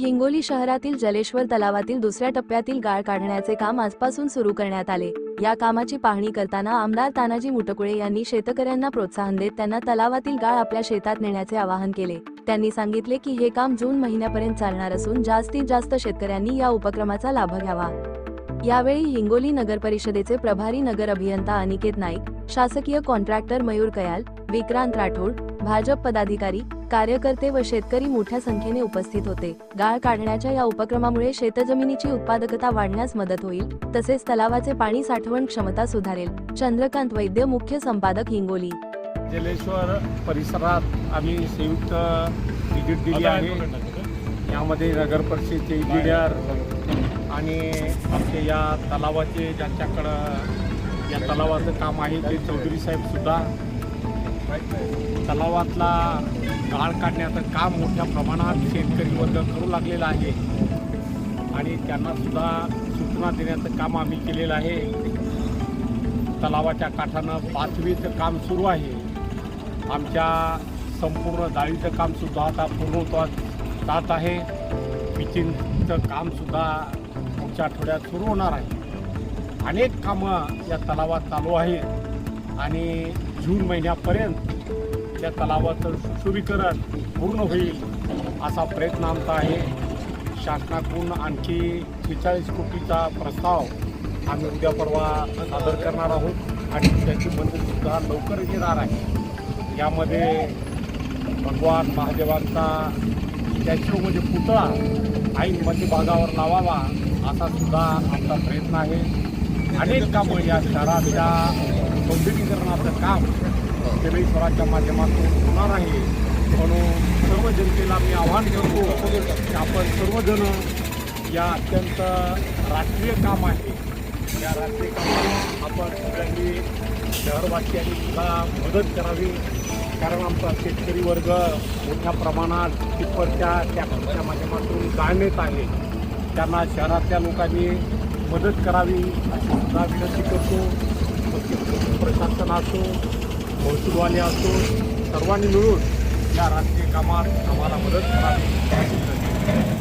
हिंगोली शहरातील जलेश्वर तलावातील दुसऱ्या टप्प्यातील गाळ काढण्याचे काम आजपासून सुरू करण्यात आले. या कामाची पाहणी करताना आमदार तानाजी मुटकुळे यांनी शेतकऱ्यांना प्रोत्साहन देत त्यांना तलावातील गाळ आपल्या शेतात नेण्याचे आवाहन केले. त्यांनी सांगितले की हे काम जून महिन्यापर्यंत चालणार असून जास्तीत जास्त शेतकऱ्यांनी या उपक्रमाचा लाभ घ्यावा. यावेळी हिंगोली नगर परिषदेचे प्रभारी नगर अभियंता अनिकेत नाईक शासकीय कॉन्ट्रॅक्टर मयूर कयाल विक्रांत राठोड भाजप पदाधिकारी कार्यकर्ते व शेतकरी मोठ्या संख्येने उपस्थित होते. गाळ काढण्याच्या या उपक्रमामुळे शेतजमिनीची उत्पादकता वाढण्यास मदत होईल तसेच तलावाचे पाणी साठवण क्षमता सुधारेल. चंद्रकांत वैद्य मुख्य संपादक हिंगोली. जलेश्वर परिसरात आम्ही संयुक्त विजिट दिली आहे. यामध्ये नगर परिषदेचे इंजिनियर आणि आमचे या तलावाचे ज्यांच्याकडं या तलावाचं काम आहे ते चौधरी साहेब सुद्धा तलावातला गाळ काढण्याचं काम मोठ्या प्रमाणात शेतकरी वर्ग करू लागलेला आहे. आणि त्यांना सुद्धा सूचना देण्याचं काम आम्ही केलेलं आहे. तलावाच्या काठानं पाचवीचं काम सुरू आहे. आमच्या संपूर्ण जाळीचं कामसुद्धा आता पूर्ण होत जात आहे. पिचिंगचं कामसुद्धा पुढच्या आठवड्यात सुरू होणार आहे. अनेक कामं या तलावात चालू आहेत. आणि जून महिन्यापर्यंत त्या तलावाचं सुशोभीकरण पूर्ण होईल असा प्रयत्न आमचा आहे. शासनाकडून आणखी त्रेचाळीस कोटीचा प्रस्ताव आम्ही उद्या परवा सादर करणार आहोत आणि त्याची मदतसुद्धा लवकर येणार आहे. यामध्ये भगवान महादेवांचा स्टॅच्यू म्हणजे पुतळा ऐन मध्यभागावर लावावा असा सुद्धा आमचा प्रयत्न आहे. अनेक कामं या शहराच्या औद्योगिकरणाचं काम जलेश्वराच्या माध्यमातून होणार आहे. म्हणून सर्व जनतेला मी आव्हान करतो की आपण सर्वजण या अत्यंत राष्ट्रीय काम आहे. या राष्ट्रीय कामात आपण सगळ्यांनी शहरवासियांनी सुद्धा मदत करावी. कारण आमचा शेतकरी वर्ग मोठ्या प्रमाणात टिप्परच्या ट्रॅक्टरच्या माध्यमातून जाळण्यात आहे. त्यांना शहरातल्या लोकांनी मदत करावी अशी सुद्धा विनंती करतो. प्रशासन असो महसूलवाले असो सर्वांनी मिळून या राजकीय कामात आम्हाला मदत करावी.